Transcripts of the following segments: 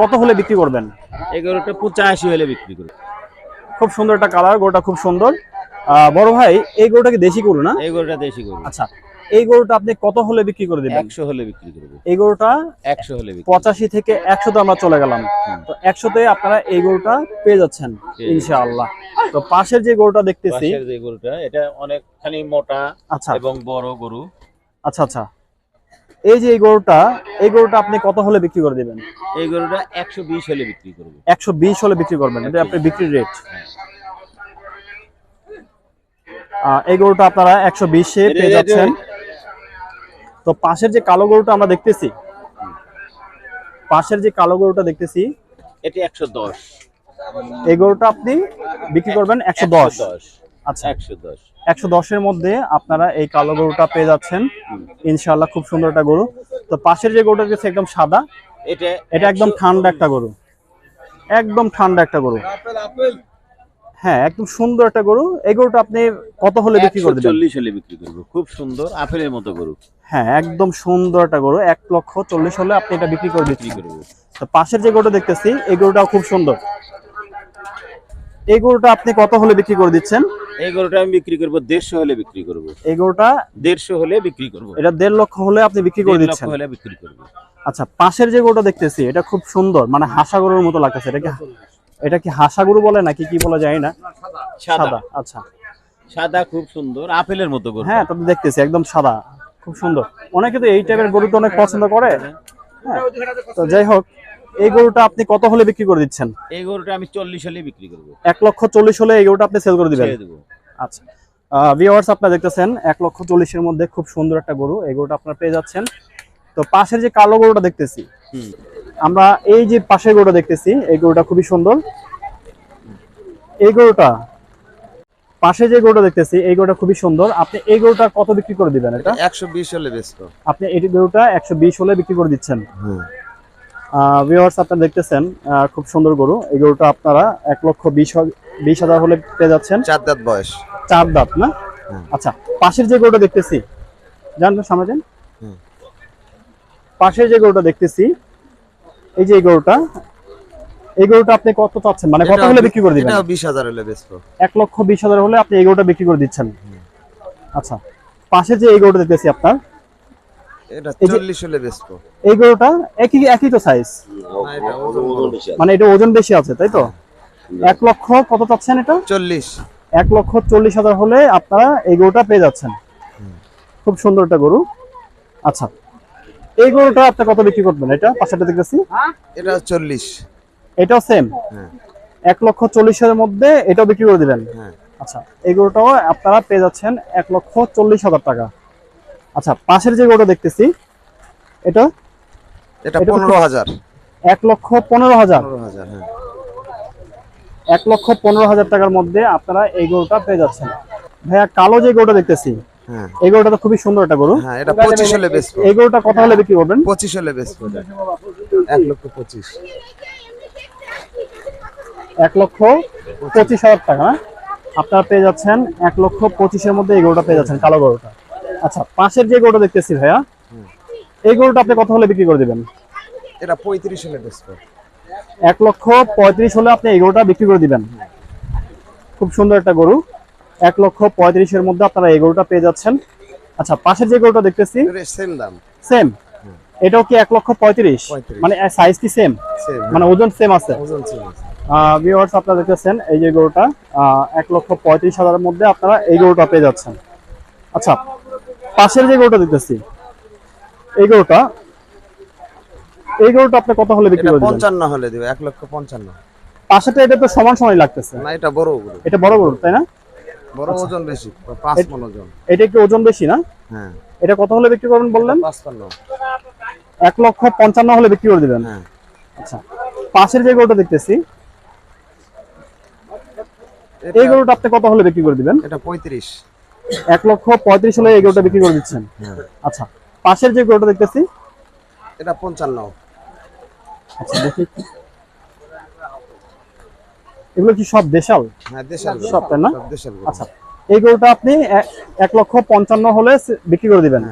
কত হলে বিক্রি করবেন? এই গরুটা পঁচাশি হলে বিক্রি করবেন খুব সুন্দর একটা কালার গরুটা খুব সুন্দর। বড় ভাই এই গরুটা কি দেশি গরু না? এই গরুটা দেশি গরু। আচ্ছা এই গরুটা আপনি কত হলে বিক্রি করে দিবেন? একশো হলে বিক্রি করব এই গরুটা একশো হলে বিক্রি। পঁচাশি থেকে একশোতে আমরা চলে গেলাম। তো একশোতে আপনারা এই গরুটা পেয়ে যাচ্ছেন ইনশাআল্লাহ। তো পাশের যে গরুটা দেখতেছি পাশের যে গরুটা এটা অনেকখানি মোটা আচ্ছা। এবং বড় গরু। আচ্ছা আচ্ছা। এই যে এই গরুটা এই গরুটা আপনি কত হলে বিক্রি করে দিবেন? এই গরুটা একশো বিশ হলে বিক্রি করব। একশো বিশ হলে বিক্রি করবেন এটা আপনার বিক্রির রেট এই গরুটা আপনারা একশো বিশে এটা- পেয়ে যাচ্ছেন। তো পাশের যে কালো গরুটা আমরা দেখতেছি পাশের যে কালো গরুটা দেখতেছি এটি একশো দশ। এই গরুটা আপনি বিক্রি করবেন একশো দশ। দশ। আচ্ছা। একশো দশ। একশো দশের মধ্যে আপনারা এই কালো গরুটা পেয়ে যাচ্ছেন। ইনশাআল্লাহ খুব সুন্দর একটা গরু। তো পাশের যে গরুটা দেখতেছি একদম সাদা এটা এটা একদম ঠান্ডা একটা গরু। একদম ঠান্ডা একটা গরু। হ্যাঁ একদম সুন্দর একটা গরু। এই গরুটা আপনি কত হলে বিক্রি করে দিবেন? চল্লিশ হলে বিক্রি করব। খুব সুন্দর আপেলের মতো গরু। হ্যাঁ একদম সুন্দর একটা গরু। এক লক্ষ চল্লিশ হলে আপনি এটা বিক্রি করে বিক্রি করব। তো পাশের যে গরুটা দেখতেছি এই গরুটাও খুব সুন্দর। এই গরুটা আপনি কত হলে বিক্রি করে দিচ্ছেন? এই গরুটা আমি বিক্রি করব দেড়শো হলে বিক্রি করব। এই গরুটা দেড়শো হলে বিক্রি করব। এটা দেড় লক্ষ হলে আপনি বিক্রি করে দিচ্ছেন? হলে বিক্রি করব। আচ্ছা পাশের যে গরুটা দেখতেছি এটা খুব সুন্দর মানে হাসা গরুর মতো লাগতেছে। এটা কি এটা কি হাসা গরু বলে নাকি কি বলে জানি না? সাদা। সাদা আচ্ছা। সাদা খুব সুন্দর আপেলের মতো গরু হ্যাঁ তো দেখতেছি একদম সাদা খুব সুন্দর। অনেকে তো এই টাইপের গরু তো অনেক পছন্দ করে। হ্যাঁ তো যাই হোক এই গরুটা আপনি কত হলে বিক্রি করে দিচ্ছেন? এই গরুটা আমি চল্লিশ হলে বিক্রি করব। এক লক্ষ চল্লিশ হলে এই গরুটা আপনি সেল করে দিবেন? আচ্ছা। ভিওয়ার্স আপনারা দেখতেছেন এক লক্ষ চল্লিশের মধ্যে খুব সুন্দর একটা গরু। এই গরুটা আপনারা পেয়ে যাচ্ছেন। তো পাশের যে কালো গরুটা দেখতেছি আমরা এই যে পাশের গরুটা দেখতেছি এই গরুটা খুবই সুন্দর। এই গরুটা পাশে যে গরুটা দেখতেছি এই গরুটা খুবই সুন্দর। আপনি এই গরুটা কত বিক্রি করে দিবেন এটা? একশো বিশ হলে বেচত আপনি এই গরুটা একশো বিশ হলে বিক্রি করে দিচ্ছেন। ভিওয়ার্স আপনারা দেখতেছেন খুব সুন্দর গরু। এই গরুটা আপনারা এক লক্ষ বিশ বিশ হাজার হলে পেয়ে যাচ্ছেন। চার দাঁত বয়স। চার দাঁত না? আচ্ছা পাশের যে গরুটা দেখতেছি জান তো সামনে যান পাশের যে গরুটা দেখতেছি এই যে এই গরুটা এই গরুটা আপনি কত চাচ্ছেন? মানে কত হলে বিক্রি করে দিবেন? বিশ হাজার হলে বেচত এক লক্ষ বিশ হাজার হলে আপনি এই গরুটা বিক্রি করে দিচ্ছেন। আচ্ছা পাশে যে এই গরুটা দেখতেছি আপনার এটা এই যে- চল্লিশ হলে বেচত এই গরুটা একই একই তো সাইজ ওজন মানে এটা ওজন বেশি আছে তাই তো? এক লক্ষ কত চাচ্ছেন এটা? চল্লিশ। এক লক্ষ চল্লিশ হাজার হলে আপনারা এই গরুটা পেয়ে যাচ্ছেন। খুব সুন্দর একটা গরু। আচ্ছা এই গরুটা আপনি কত বিক্রি করবেন এটা? পাশেটা দেখতেছি। এটা চল্লিশ। এটাও সেম হ্যাঁ। এক লক্ষ চল্লিশের মধ্যে এটাও বিক্রি করে দিবেন হ্যাঁ। আচ্ছা এই গরুটাও আপনারা পেয়ে যাচ্ছেন এক লক্ষ চল্লিশ হাজার টাকা। আচ্ছা পাশের যে গরুটা দেখতেছি এটা? এটা পনেরো হাজার। এক লক্ষ পনেরো হাজার। হ্যাঁ। এক লক্ষ পনেরো হাজার টাকার মধ্যে আপনারা এই গরুটা পেয়ে যাচ্ছেন। ভাইয়া কালো যে গরুটা দেখতেছি হ্যাঁ। এই গরুটা তো খুবই সুন্দর একটা গরু। হ্যাঁ এটা পঁচিশ হলে বেচত এই গরুটা কত হলে বিক্রি করবেন? পঁচিশ হলে বেচত এক লক্ষ পঁচিশ। এক লক্ষ পঁচিশ হাজার টাকা আপনারা পেয়ে যাচ্ছেন এক লক্ষ পঁচিশের মধ্যে এই গরুটা পেয়ে যাচ্ছেন কালো গরুটা। আচ্ছা পাশের যে গরুটা দেখতেছি ভাইয়া এই গরুটা আপনি কত হলে বিক্রি করে দিবেন? এটা পঁয়ত্রিশ হলে বেচত এক লক্ষ পঁয়ত্রিশ হলে আপনি এই গরুটা বিক্রি করে দিবেন। খুব সুন্দর একটা গরু। এক লক্ষ পঁয়ত্রিশের মধ্যে আপনারা এই গরুটা পেয়ে যাচ্ছেন। আচ্ছা পাশের যে গরুটা দেখতেছি সেম দাম। সেম এটাও কি এক লক্ষ পঁয়ত্রিশ? 35 মানে সাইজ কি সেম মানে ওজন সেম আছে? ওজন সেম ভিউয়ার্স আপনারা দেখতেছেন এই যে গরুটা এক লক্ষ পঁয়ত্রিশ হাজারের মধ্যে আপনারা এই গরুটা পেয়ে যাচ্ছেন। আচ্ছা পাশের যে গরুটা দেখতেছি এই গরুটা এই গরুটা আপনি কত হলে বিক্রি করবেন করে দিবেন? পঞ্চান্ন হলে দিবে এক লক্ষ পঞ্চান্ন। পাশেটা এটা তো সমান সময় লাগতেছে। না এটা বড় গরু। এটা বড় গরু তাই না? বড় ওজন বেশি পাঁচ মন ওজন। এটা একটু ওজন বেশি না? হ্যাঁ। এটা কত হলে বিক্রি করবেন বললেন? পাঁচপান্ন। এক লক্ষ পঞ্চান্ন হলে বিক্রি করে দিবেন। হ্যাঁ। আচ্ছা। পাশের যে গরুটা দেখতেছি এই গরুটা আপনি কত হলে বিক্রি করে দিবেন? এটা পঁয়ত্রিশ। এক লক্ষ পঁয়ত্রিশ হলে এই গরুটা বিক্রি করে দিচ্ছেন। হ্যাঁ। আচ্ছা পাশের যে গরুটা দেখতেছি? এটা পঞ্চান্ন। আচ্ছা দেখি। এগুলো কি সব দেশাল? হ্যাঁ সব তাই না? আচ্ছা এই গরুটা আপনি এক লক্ষ পঞ্চান্ন হলে বিক্রি করে দিবেন।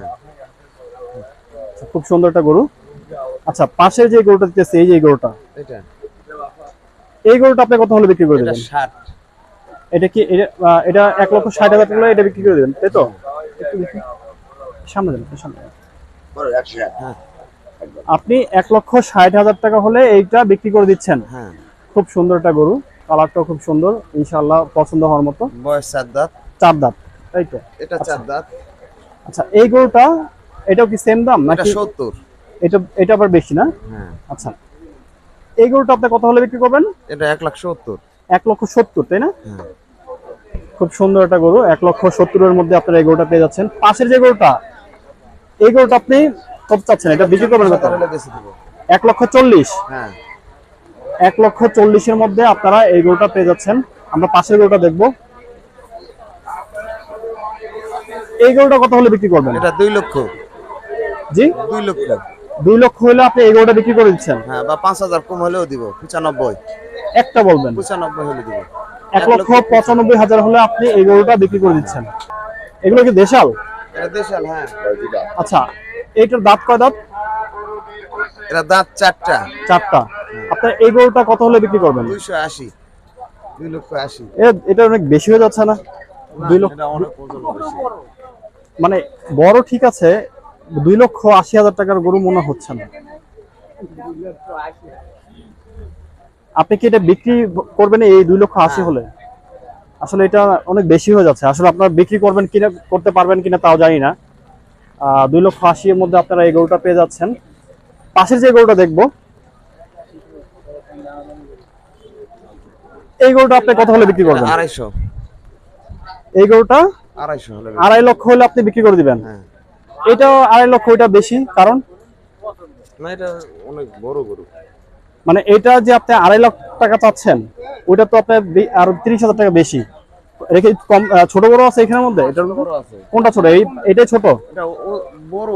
আচ্ছা, খুব সুন্দর একটা গরু। আচ্ছা পাশের যে গরুটা দিতেছে এই যে গরুটা। এই গরুটা আপনি কত হলে বিক্রি করে দেবেন? ষাট। এটা কি এটা- এক লক্ষ ষাট হাজার টাকা হলে এটা বিক্রি করে দেবেন তাই তো? একটু দেখি। সামনে দেন। সামনে আপনি এক লক্ষ ষাট হাজার টাকা হলে এইটা বিক্রি করে দিচ্ছেন। হ্যাঁ। খুব সুন্দর একটা গরু কালারটাও খুব সুন্দর ইনশাল্লাহ পছন্দ হওয়ার মতো। বয়স চার দাঁত। চার দাঁত তাই তো? এটা চার দাঁত। আচ্ছা এই গরুটা এটাও কি সেম দাম এটা নাকি? সত্তর। এটা এটা আবার বেশি না? হ্যাঁ। আচ্ছা। এই গরুটা আপনি কত হলে বিক্রি করবেন? এটা এক লাখ সত্তর। এক লক্ষ সত্তর তাই না? হ্যাঁ। খুব সুন্দর একটা গরু এক লক্ষ সত্তরের মধ্যে আপনারা এই গরুটা পেয়ে যাচ্ছেন। পাশের যে গরুটা এই গরুটা আপনি কত চাচ্ছেন? এটা বিক্রি করবেন কত? এক লক্ষ চল্লিশ। হ্যাঁ। এক লক্ষ চল্লিশের মধ্যে আপনারা এই গরুটা পেয়ে যাচ্ছেন। আমরা পাশের গরুটা দেখব। এই গরুটা কত হলে বিক্রি করবেন? এটা দুই লক্ষ। জি? দুই লক্ষ। দুই লক্ষ হলে আপনি এই গরুটা বিক্রি করে দিচ্ছেন। হ্যাঁ বা পাঁচ হাজার কম হলেও দিব পঁচানব্বই। একটা বলবেন। পঁচানব্বই হলে দিব। এক লক্ষ পঁচানব্বই হাজার হলে আপনি এই গরুটা বিক্রি করে দিচ্ছেন। এগুলো কি দেশাল? হ্যাঁ। আচ্ছা এইটার দাঁত কয় দাঁত? এটা দাঁত চারটা। চারটা। আপনার এই গরুটা কত হলে বিক্রি করবেন? দুইশো আশি। দুই লক্ষ আশি। এটা অনেক বেশি হয়ে যাচ্ছে না? দুই লক্ষ মানে বড় ঠিক আছে দুই লক্ষ আশি হাজার টাকার গরু মনে হচ্ছে না। আপনি কি এটা বিক্রি করবেন এই দুই লক্ষ আশি হলে? আসলে এটা অনেক বেশি হয়ে যাচ্ছে। আসলে আপনারা বিক্রি করবেন কিনা করতে পারবেন কিনা তাও জানি না। দুই লক্ষ আশি এর মধ্যে আপনারা এই গরুটা পেয়ে যাচ্ছেন। পাশের যে গরুটা দেখব। এই গরুটা আপনি কত হলে বিক্রি করবেন? আড়াইশো। এই গরুটা আড়াইশো হলে আড়াই লক্ষ হলে আপনি বিক্রি করে দিবেন। হ্যাঁ। এটা আড়াই লক্ষ ওইটা বেশি। কারণ? না এটা অনেক বড় গরু। মানে এটা যে আপনি আড়াই লাখ টাকা চাচ্ছেন ওইটা তো আপনার আরও তিরিশ হাজার টাকা বেশি। রেখে কম ছোট বড় আছে এখানের মধ্যে? এটার বড় আছে। কোনটা ছোট? এই এটাই ছোট? এটা বড়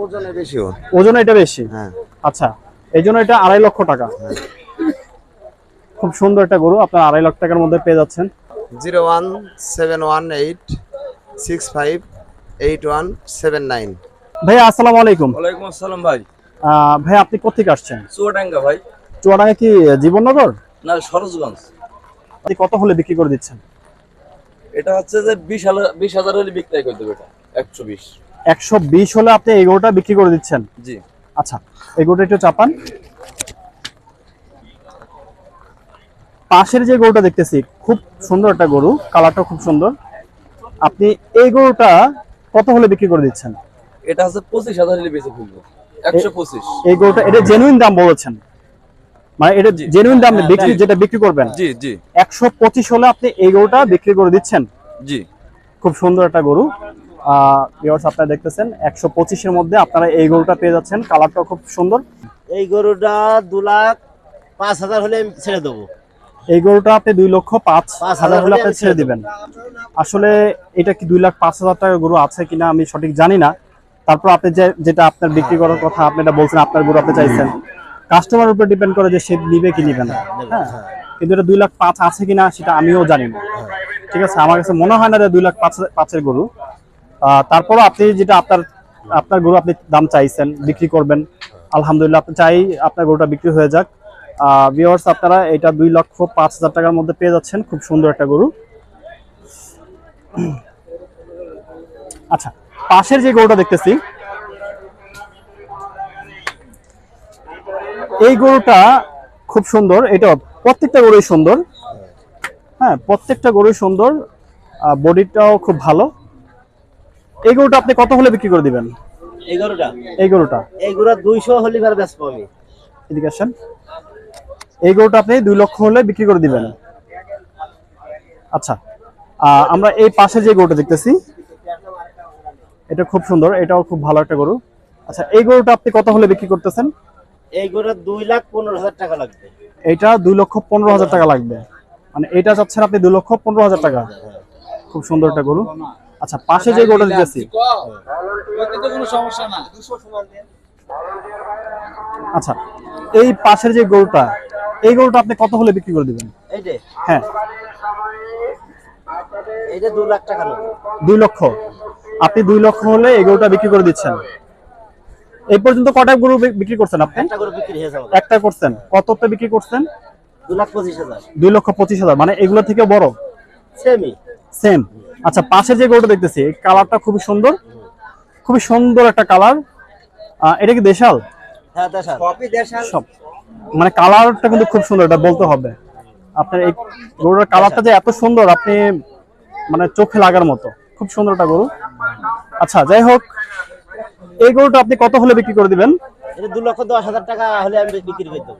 ওজনে বেশি ওজন এটা বেশি? হ্যাঁ। আচ্ছা এই জন্য এটা আড়াই লক্ষ টাকা। খুব সুন্দর একটা গরু আপনার আড়াই লাখ টাকার মধ্যে পেয়ে যাচ্ছেন। Zero one seven one eight six five eight one seven nine. ভাইয়া আসসালামু আলাইকুম। ওয়ালাইকুম আসসালাম ভাই। আহ, ভাই আপনি কোথেকে আসছেন? চুয়াডাঙ্গা ভাই। চুয়াডাঙ্গা কি জীবননগর? না সরোজগঞ্জ। আপনি কত হলে বিক্রি করে দিচ্ছেন? এটা হচ্ছে যে বিশ হাজার বিশ হাজার হলে বিক্রয় করতে হবে এটা একশো বিশ। একশো বিশ হলে আপনি এই গরুটা বিক্রি করে দিচ্ছেন? জি। আচ্ছা এই গরুটা একটু চাপান। পাশের যে গরুটা দেখতেছি খুব সুন্দর একটা গরু কালারটা খুব সুন্দর। আপনি এই গরুটা কত হলে বিক্রি করে দিচ্ছেন? এটা হচ্ছে পঁচিশ হাজার বেঁচে ফেলব একশো পঁচিশ। এই গরুটা এটা জেনুইন দাম বলেছেন। মানে এটা জেনুইন দাম হ্যাঁ, বিক্রি যেটা বিক্রি করবেন। জি জি। একশো পঁচিশ হলে আপনি এই গরুটা বিক্রি করে দিচ্ছেন। জি। খুব সুন্দর একটা গরু। আহ viewers আপনারা দেখতেছেন একশো পঁচিশের মধ্যে আপনারা এই গরুটা পেয়ে যাচ্ছেন। কালারটা খুব সুন্দর। এই গরুটা দু লাখ পাঁচ হাজার হলে আমি ছেড়ে দেবো। এই গরুটা আপনি দুই লক্ষ পাঁচ পাঁচ হাজার হাজার হলে আপনি ছেড়ে দিবেন। আসলে এটা কি দুই লাখ পাঁচ হাজার টাকা গরু আছে কিনা আমি সঠিক জানি না। তারপর আপনি যে যেটা আপনার বিক্রি করার কথা আপনি এটা বলছেন আপনার গরু আপনি চাইছেন। কাস্টমার উপর ডিপেন্ড করে যে সে নিবে কি নিবে না। হ্যাঁ কিন্তু এটা দুই লাখ পাঁচ আছে কিনা সেটা আমিও জানি না। ঠিক আছে আমার কাছে মনে হয় না যে দুই লাখ পাঁচ পাঁচের গরু। তারপরও আপনি যেটা আপনার আপনার গরু আপনি দাম চাইছেন বিক্রি করবেন আলহামদুলিল্লাহ আপনি চাই আপনার গরুটা বিক্রি হয়ে যাক। ভিওয়ার্স আপনারা এটা দুই লক্ষ পাঁচ হাজার টাকার মধ্যে পেয়ে যাচ্ছেন খুব সুন্দর একটা গরু। আচ্ছা পাশের যে গরুটা দেখতেছি এই গরুটা খুব সুন্দর এটা প্রত্যেকটা গরুই সুন্দর। হ্যাঁ প্রত্যেকটা গরুই সুন্দর বডিটাও খুব ভালো। এই গরুটা আপনি কত হলে বিক্রি করে দিবেন? এই গরুটা? এই গরুটা। এই গরুটা দুইশো হলে এবার বেচবো আমি। এদিকে আসেন। এই গরুটা আপনি দুই লক্ষ হলে বিক্রি করে দিবেন। আচ্ছা আমরা এই পাশে যে গরুটা দেখতেছি এটা খুব সুন্দর এটাও খুব ভালো একটা গরু। আচ্ছা এই গরুটা আপনি কত হলে বিক্রি করতেছেন? এই গরুটা দুই লাখ পনেরো হাজার টাকা লাগবে। এটা দুই লক্ষ পনেরো হাজার টাকা লাগবে। মানে এটা চাচ্ছেন আপনি দুই লক্ষ পনেরো হাজার টাকা। খুব সুন্দর একটা গরু। আচ্ছা পাশে যে গরুটা দেখতেছি আচ্ছা এই পাশের যে গরুটা এই গরুটা আপনি কত হলে বিক্রি করে দিবেন? হ্যাঁ। এইটা দু লাখ টাকা লাগবে। দুই লক্ষ। আপনি দুই লক্ষ হলে এই গরুটা বিক্রি করে দিচ্ছেন। এই পর্যন্ত কটা গরু বিক্রি করছেন আপনি? একটা করে বিক্রি হয়েছে একটা করছেন। কততে বিক্রি করছেন? দু লাখ হাজার। দুই লক্ষ পঁচিশ হাজার। মানে এগুলো থেকে বড়? সেমি সেম আচ্ছা পাশের যে গরুটা দেখতেছি কালারটা খুবই সুন্দর। খুবই সুন্দর একটা কালার। এটা কি দেশাল? হ্যাঁ দেশাল। কপি দেশাল। সব। মানে কালারটা কিন্তু খুব সুন্দর এটা বলতে হবে। আপনার এই গরুটার কালারটা যে এত সুন্দর আপনি মানে চোখে লাগার মতো। খুব সুন্দর একটা গরু। আচ্ছা যাই হোক এই গরুটা আপনি কত হলে বিক্রি করে দিবেন? দু লক্ষ দশ হাজার টাকা হলে আমি বিক্রি করে দেবো।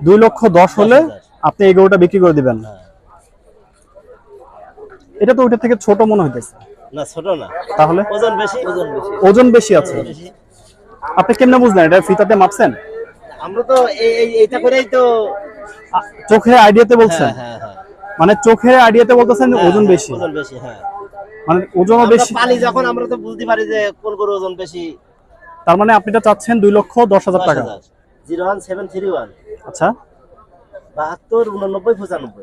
দুই লক্ষ দশ হলে আপনি এই গরুটা বিক্রি করে দিবেন। এটা তো ওইটা থেকে ছোট মনে হইতেছে। না ছোট না। তাহলে? ওজন বেশি ওজন বেশি। ওজন বেশি আছে। আপনি কেমনে বুঝলেন এটা ফিতাতে মাপছেন? আমরা তো এই এই- এইটা করেই তো চোখের আইডিয়াতে বলছেন? হ্যাঁ হ্যাঁ হ্যাঁ। মানে চোখের আইডিয়াতে বলতেছেন ওজন বেশি। ওজন বেশি হ্যাঁ। মানে ওজনও বেশি। পালি যখন আমরা তো বুঝতে পারি যে কোন গরু ওজন বেশি। তার মানে আপনি এটা চাচ্ছেন দুই লক্ষ দশ হাজার টাকা? Zero one seven three one. আচ্ছা। বাহাত্তর উননব্বই পঁচানব্বই।